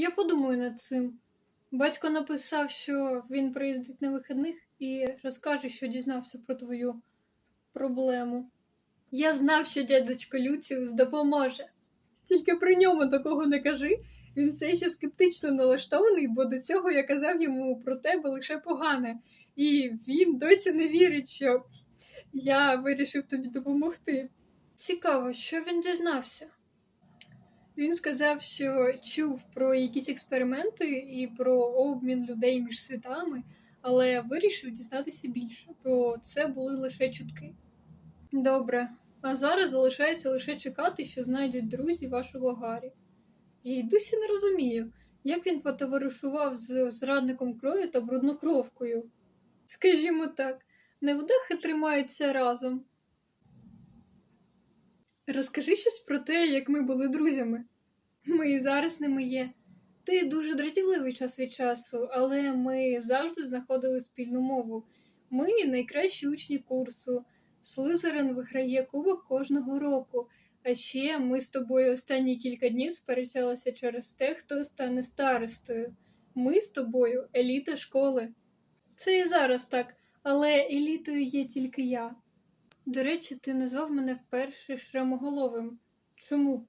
Я подумаю над цим. Батько написав, що він приїздить на вихідних і розкаже, що дізнався про твою проблему. Я знав, що дядечко Люціус допоможе. Тільки при ньому такого не кажи. Він все ще скептично налаштований, бо до цього я казав йому про тебе лише погане, і він досі не вірить, що я вирішив тобі допомогти. Цікаво, що він дізнався. Він сказав, що чув про якісь експерименти і про обмін людей між світами, але вирішив дізнатися більше, то це були лише чутки. Добре, а зараз залишається лише чекати, що знайдуть друзі вашого Гаррі. Й досі не розумію, як він потоваришував з зрадником крові та бруднокровкою. Скажімо так, невдахи тримаються разом. Розкажи щось про те, як ми були друзями. Ми і зараз ними є. Ти дуже дратівливий час від часу, але ми завжди знаходили спільну мову. Ми найкращі учні курсу. Слизерин виграє кубок кожного року. А ще ми з тобою останні кілька днів сперечалися через те, хто стане старостою. Ми з тобою еліта школи. Це і зараз так, але елітою є тільки я. До речі, ти назвав мене вперше шрамоголовим. Чому?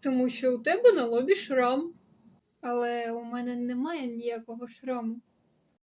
Тому що у тебе на лобі шрам. Але у мене немає ніякого шраму.